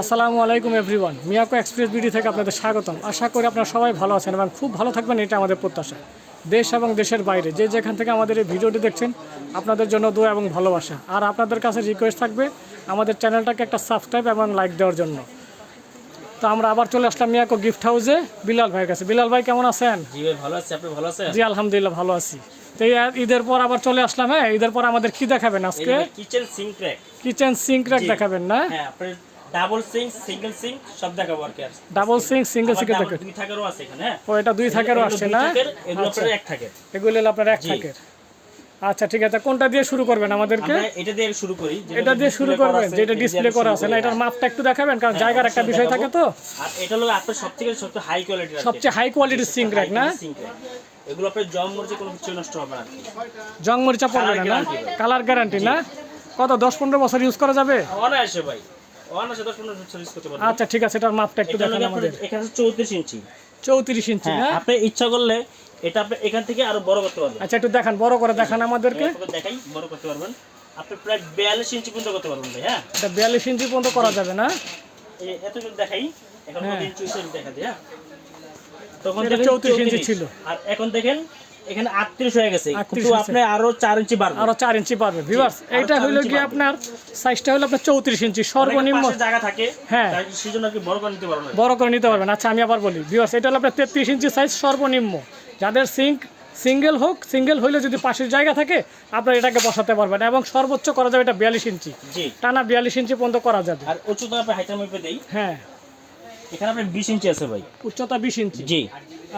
আসসালামু আলাইকুম everyone. Miyako express BD থেকে আপনাদের স্বাগতম। আশা করি আপনারা সবাই ভালো আছেন এবং খুব ভালো থাকবেন এটা আমাদের প্রত্যাশা। দেশ এবং দেশের বাইরে যে যেখান থেকে আমাদের এই ভিডিওটি দেখছেন আপনাদের জন্য দোয়া এবং ভালোবাসা। আর আপনাদের কাছে রিকোয়েস্ট থাকবে আমাদের চ্যানেলটাকে একটা সাবস্ক্রাইব এবং লাইক দেওয়ার জন্য। তো আমরা আবার চলে আসলাম মিয়াকো গিফট হাউসে বিলাল ভাইয়ের কাছে। বিলাল ভাই কেমন আছেন? জি ভাই ভালো আছি। আপনি ভালো আছেন? জি আলহামদুলিল্লাহ ভালো আছি। তো ঈদের পর আবার চলে আসলাম হ্যাঁ? ঈদের পর আমাদের কি দেখাবেন আজকে? Kitchen sink rack kitchen sink rack দেখাবেন না? হ্যাঁ আপনি ডাবল সিঙ্ক সিঙ্গেল সিঙ্ক সব দেখাবো আর কি ডাবল সিঙ্ক সিঙ্গেল সিঙ্ক দুই থাকেরও আছে এখানে হ্যাঁ? ও এটা দুই থাকেরও আসছে না? এগুলো আচ্ছা। আপনার এক থাকে এগুলো আপনার এক থাকের। আচ্ছা ঠিক আছে। কোনটা দিয়ে শুরু করবেন আমাদেরকে? এটা দিয়ে শুরু করি এটা দিয়ে শুরু করবেন যেটা ডিসপ্লে করা আছে না এটার। মাপটা একটু দেখাবেন কারণ হ্যাঁ, জায়গার একটা বিষয় থাকে তো। আর এটা হলো আপনার সবথেকে সবচেয়ে হাই কোয়ালিটির সবচেয়ে হাই কোয়ালিটির সিঙ্ক র্যাক না? এগুলো আপনার জম মরিচে কোনো কিছু নষ্ট হবে না জং মরিচা পড়বে না। কালার গ্যারান্টি না? কত দশ পনেরো বছর ইউজ করা যাবে? অনায়াসে ভাই। আচ্ছা ঠিক আছে এটার মাপটা একটু দেখান আমাদের। এখানে চৌত্রিশ ইঞ্চি। চৌত্রিশ ইঞ্চি হ্যাঁ আপনি ইচ্ছা করলে এটা আপনি এখান থেকে আরও বড় করতে পারবেন। আচ্ছা একটু দেখান বড় করে দেখান আমাদেরকে। দেখাই বড় করতে পারবেন। আপনি প্রায় বিয়াল্লিশ ইঞ্চি পর্যন্ত করতে পারবেন ভাই হ্যাঁ? এটা বিয়াল্লিশ ইঞ্চি পর্যন্ত করা যাবে না? এই এতটুকু দেখাই এখন হ্যাঁ। কত ইঞ্চি দেখা দিই হ্যাঁ? তখন দেখেন 34 ইঞ্চি ছিল। আর এখন দেখেন এখানে আটত্রিশ হয়ে গেছে। কিন্তু আপনি আরও চার ইঞ্চি বাড়বে। আরও চার ইঞ্চি পারবে ভিভার্স আরও এইটা চার হলো কি আপনার সাইজটা হলো আপনার চৌত্রিশ ইঞ্চি সর্বনিম্ন জায়গা থাকে হ্যাঁ। তাই সেই কি বড় করে নিতে পারবেন বড় করে নিতে পারবেন। আচ্ছা আমি আবার বলি ভিউয়ার্স এটা হলো আপনার তেত্রিশ ইঞ্চি সাইজ সর্বনিম্ন। যাদের সিঙ্ক সিঙ্গেল হোক সিঙ্গেল হইলে যদি পাশের জায়গা থাকে আপনার এটাকে বসাতে পারবেন এবং সর্বোচ্চ করা যাবে এটা বিয়াল্লিশ ইঞ্চি। জি। টানা বিয়াল্লিশ ইঞ্চি পর্যন্ত করা যাবে। আর উচ্চতা মেপে দেই। হ্যাঁ। এখানে আপনার বিশ ইঞ্চি আছে ভাই। উচ্চতা বিশ ইঞ্চি? জি।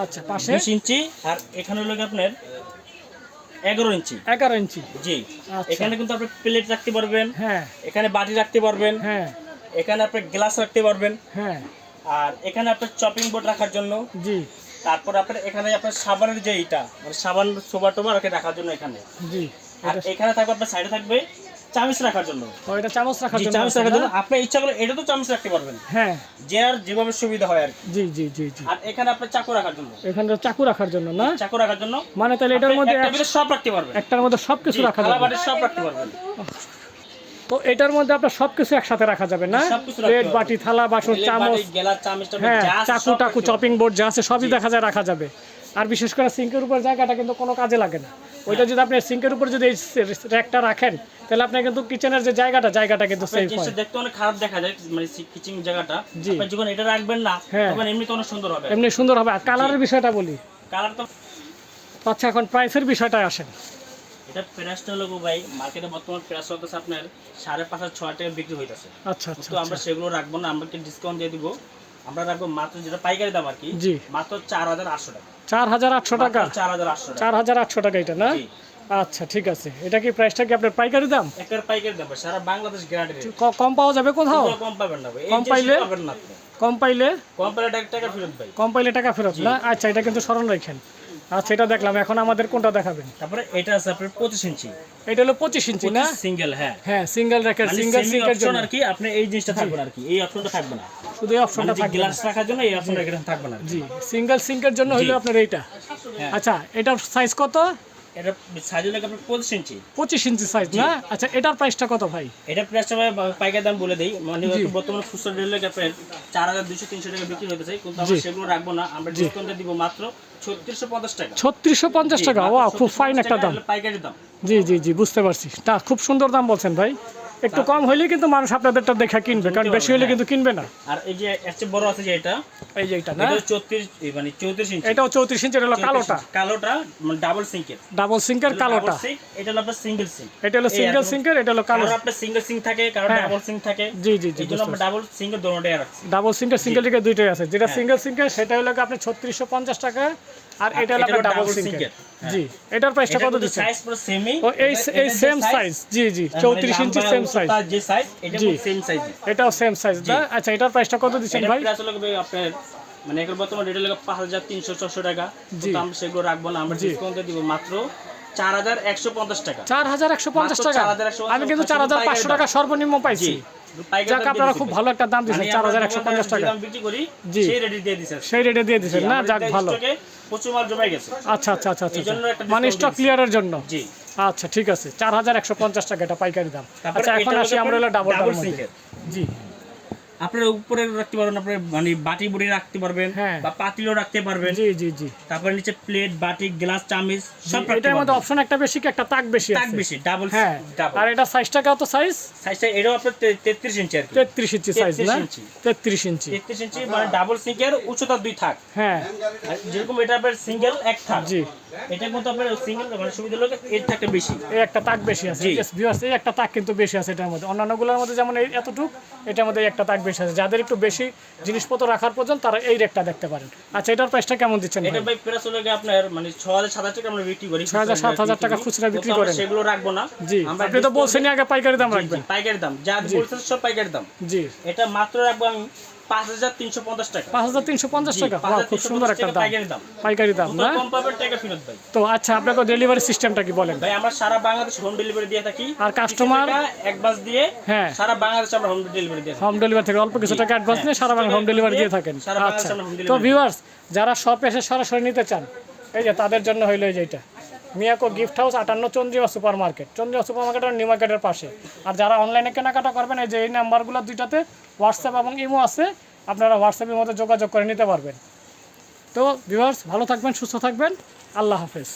আচ্ছা পাশে? বিশ ইঞ্চি আর এখানে হলো আপনার এগারো ইঞ্চি। এগারো ইঞ্চি? জি। আচ্ছা। এখানে কিন্তু আপনি প্লেট রাখতে পারবেন হ্যাঁ। এখানে বাটি রাখতে পারবেন হ্যাঁ। এখানে আপনি গ্লাস রাখতে পারবেন হ্যাঁ। আর এখানে আপনার চপিং বোর্ড রাখার জন্য জি। তারপর আপনার এখানে আপনার সাবানের যে এইটা মানে সাবান সোবা টোবা রাখার জন্য এখানে। জি। আর এখানে থাকবে আপনার সাইডে থাকবে চামিচ রাখার জন্য। ও এটা চামচ রাখার জন্য চামিচ রাখার জন্য। আপনি ইচ্ছা করলে এটা তো চামিচ রাখতে পারবেন। হ্যাঁ। যে আর যেভাবে সুবিধা হয় আর জি জি জি জি। আর এখানে আপনার চাকু রাখার জন্য। এখানে চাকু রাখার জন্য না? চাকু রাখার জন্য। মানে তাহলে এটার মধ্যে একটা সব রাখতে পারবেন। একটার মধ্যে সব কিছু রাখা যাবে। সব রাখতে পারবেন। তো এটার মধ্যে আপনার সবকিছু একসাথে রাখা যাবে না? প্লেট বাটি থালা বাসন চামচ হ্যাঁ চাকু টাকু চপিং বোর্ড যা আছে সবই দেখা যায় রাখা যাবে। আর বিশেষ করে সিঙ্কের উপর জায়গাটা কিন্তু কোনো কাজে লাগে না। ওইটা যদি আপনি সিঙ্কের উপর যদি র্যাকটা রাখেন তাহলে আপনার কিন্তু কিচেনের যে জায়গাটা জায়গাটা কিন্তু। সেভ জিনিসটা হয়। দেখতে অনেক খারাপ দেখা যায় মানে কিচেন জায়গাটা। আপনি যখন এটা রাখবেন না হ্যাঁ। তখন এমনিতে অনেক সুন্দর হবে। এমনি সুন্দর হবে। আর কালারের বিষয়টা বলি। কালার তো আচ্ছা এখন প্রাইসের বিষয়টা আসেন। এটা প্রাইসটা হলো ভাই মার্কেটে বর্তমান প্রাইস চলতেছে আপনার সাড়ে পাঁচ হাজার ছয় টাকা বিক্রি হইতেছে। আচ্ছা আচ্ছা তো আমরা সেগুলো রাখব না আমাকে ডিসকাউন্ট দিয়ে দিব। আমরা রাখব মাত্র যেটা পাইকারি দাম আর কি জি। মাত্র চার হাজার আটশো টাকা। চার হাজার আটশো টাকা? চার হাজার আটশো চার হাজার আটশো টাকা এটা না? আচ্ছা ঠিক আছে। এটা কি প্রাইসটা কি আপনার পাইকারি দাম? একের পাইকারি দাম সারা বাংলাদেশ গ্যারান্টি কম পাওয়া যাবে কোথাও? কম পাবেন না কম পাইলে? পাবেন না কম পাইলে? কম পাইলে টাকা টাকা ফেরত ভাই। কম পাইলে টাকা ফেরত না? আচ্ছা এটা কিন্তু স্মরণ রাখেন। আচ্ছা এটা দেখলাম। এখন আমাদের কোনটা দেখাবেন? তারপরে এটা আছে আপনার পঁচিশ ইঞ্চি। এটা হলো পঁচিশ ইঞ্চি না? সিঙ্গেল হ্যাঁ। হ্যাঁ সিঙ্গেল র্যাকের সিঙ্গেল সিঙ্গেল অপশন জন্য। আর কি আপনি এই জিনিসটা থাকবে আর কি এই অপশনটা থাকবে না। শুধু এই অপশনটা মানে থাকবে গ্লাস রাখার জন্য এই অপশনটা এখানে থাকবে না জি সিঙ্গেল সিঙ্কের জন্য হলো আপনার এইটা। হ্যাঁ। আচ্ছা এটা সাইজ কত? এটা সাইজ লাগে আপনার পঁচিশ ইঞ্চি? পঁচিশ ইঞ্চি সাইজ না? আচ্ছা এটার প্রাইসটা কত ভাই? এটা প্রাইসটা ভাই পাইকারি দাম বলে দেই। মানে বর্তমানে খুচরা রেল আপনার চার হাজার দুশো তিনশো টাকা বিক্রি হতেছে কিন্তু আমরা সেগুলো রাখব না। আমরা ডিসকাউন্টে দিব মাত্র ছত্রিশশো পঞ্চাশ টাকা। ছত্রিশশো পঞ্চাশ টাকা। ও খুব ফাইন একটা দাম। পাইকারি দাম। জি জি জি বুঝতে পারছি। তা খুব সুন্দর দাম বলছেন ভাই। একটু কম হইলে কিন্তু মানুষ আপনাদেরটা দেখা কিনবে কারণ বেশি হলে কিন্তু কিনবে না। আর এই যে এর বড় আছে যে এটা এই যে এটা না? এটা চৌত্রিশ মানে চৌত্রিশ ইঞ্চি। এটাও চৌত্রিশ ইঞ্চি এটা হলো কালোটা। কালোটা মানে ডাবল সিঙ্কের ডাবল সিঙ্কের কালোটা। এটা হলো আপনার সিঙ্গেল সিঙ্ক এটা হলো সিঙ্গেল সিঙ্কের এটা হলো কালো। কারণ আপনার সিঙ্গেল সিঙ্ক থাকে কারণ হ্যাঁ। ডাবল সিঙ্ক থাকে। জি জি জি এই জন্য আমরা ডাবল সিঙ্গেল দোনোটাই রাখছি। ডাবল সিঙ্কেল সিঙ্গেল দিকে দুইটাই আছে। যেটা হ্যাঁ। সিঙ্গেল সিঙ্কেল সেটা হলো ছত্রিশশো পঞ্চাশ টাকা আর এটা হলো ডাবল single, জি এটার প্রাইসটা কত দিচ্ছেন? সাইজ পুরো সেমই ও এই এই সেম সাইজ জি জি চৌত্রিশ ইঞ্চি সেম সাইজ যে সাইজ এটা। সেম সাইজ এটাও সেম সাইজ না? আচ্ছা এটার প্রাইসটা কত দিচ্ছেন ভাই? এটা আসলে আপনার মানে এগুলো বর্তমানে রেট হলো পাঁচ হাজার তিনশো ছশো টাকা। তো আমরা সেগুলো রাখব না আমরা ডিসকাউন্টে দিব মাত্র চার হাজার একশো পঞ্চাশ টাকা। চার হাজার একশো পঞ্চাশ টাকা? আমি কিন্তু চার হাজার পাঁচশো টাকা সর্বনিম্ন পাইছি। যাক আপনারা খুব ভালো একটা দাম। দিচ্ছেন চার হাজার একশো পঞ্চাশ টাকা। জি। সেই রেটে দিয়ে দিচ্ছেন না যাক ভালো। আচ্ছা আচ্ছা আচ্ছা আচ্ছা। মানে স্টক ক্লিয়ারের জন্য? আচ্ছা ঠিক আছে। চার হাজার একশো পঞ্চাশ টাকা এটা পাইকারি দাম। আচ্ছা এখন আসি আমরা ডাবল জি। আপনার উপরে রাখতে পারবেন আপনার মানে বাটি বুড়ি রাখতে পারবেন হ্যাঁ। বা পাতিলও রাখতে পারবেন। জি জি জি। তারপরে নিচে প্লেট বাটি গ্লাস চামিচ সব এটার মধ্যে অপশন একটা বেশি কি একটা তাক বেশি তাক বেশি ডাবল হ্যাঁ। ডাবল আর এটা সাইজটা কত সাইজ সাইজটা এটাও আপনার তে- তেত্রিশ ইঞ্চি আর কি। তেত্রিশ ইঞ্চি সাইজ না? ইঞ্চি। তেত্রিশ ইঞ্চি তেত্রিশ ইঞ্চি মানে ডাবল সিঙ্কের উচ্চতা দুই থাক। হ্যাঁ। যেরকম এটা আপনার সিঙ্গেল এক থাক। জি। এটার মধ্যে আপনার সিঙ্গেল মানে সুবিধা হলো এর বেশি। একটা তাক বেশি আছে। Yes, এই একটা তাক কিন্তু বেশি আছে এটার মধ্যে। অন্যান্যগুলোর মধ্যে যেমন এই এতটুক এটার মধ্যে একটা তাক বেশি আছে। যাদের একটু বেশি জিনিসপত্র রাখার প্রয়োজন তারা এই রেটটা দেখতে পারেন। আচ্ছা এটার প্রাইসটা কেমন দিচ্ছেন এটা ভাই? প্রাইস হলো আপনার মানে ছ হাজার সাত হাজার টাকা আমরা বিক্রি করি। 6,000 7,000 টাকা খুচরা বিক্রি করেন। সেগুলো রাখব না। জি। আপনি তো বলছেন আগে পাইকারি দাম রাখবেন। পাইকারি দাম। যা বলছেন সব পাইকারি দাম। জি। এটা মাত্র রাখব আমি তো আচ্ছা আপনাকে ডেলিভারি সিস্টেমটা কি বলেন? ভাই আমরা সারা বাংলাদেশ হোম ডেলিভারি দিয়ে থাকি। আর বাস দিয়ে হ্যাঁ। সারা বাংলাদেশে আমরা হোম ডেলিভারি দিয়ে হোম ডেলিভারি থেকে অল্প কিছু টাকা অ্যাডভান্স নিয়ে সারা বাংলা হোম ডেলিভারি দিয়ে থাকেন। আচ্ছা। তো ভিউয়ার্স যারা শপে এসে সরাসরি নিতে চান এই যে তাদের জন্য হইল এই যে এটা। মিয়াকো গিফট হাউস, আটান্ন Chandrima super market Chandrima super market new মার্কেটের পাশে। আর যারা অনলাইনে কেনাকাটা করবেন, এই যে এই নাম্বারগুলো দুইটাতে হোয়াটসঅ্যাপ এবং ইমো আছে, আপনারা হোয়াটসঅ্যাপের মধ্যে যোগাযোগ করে নিতে পারবেন। তো ভিউয়ার্স ভালো থাকবেন, সুস্থ থাকবেন। আল্লাহ হাফেজ।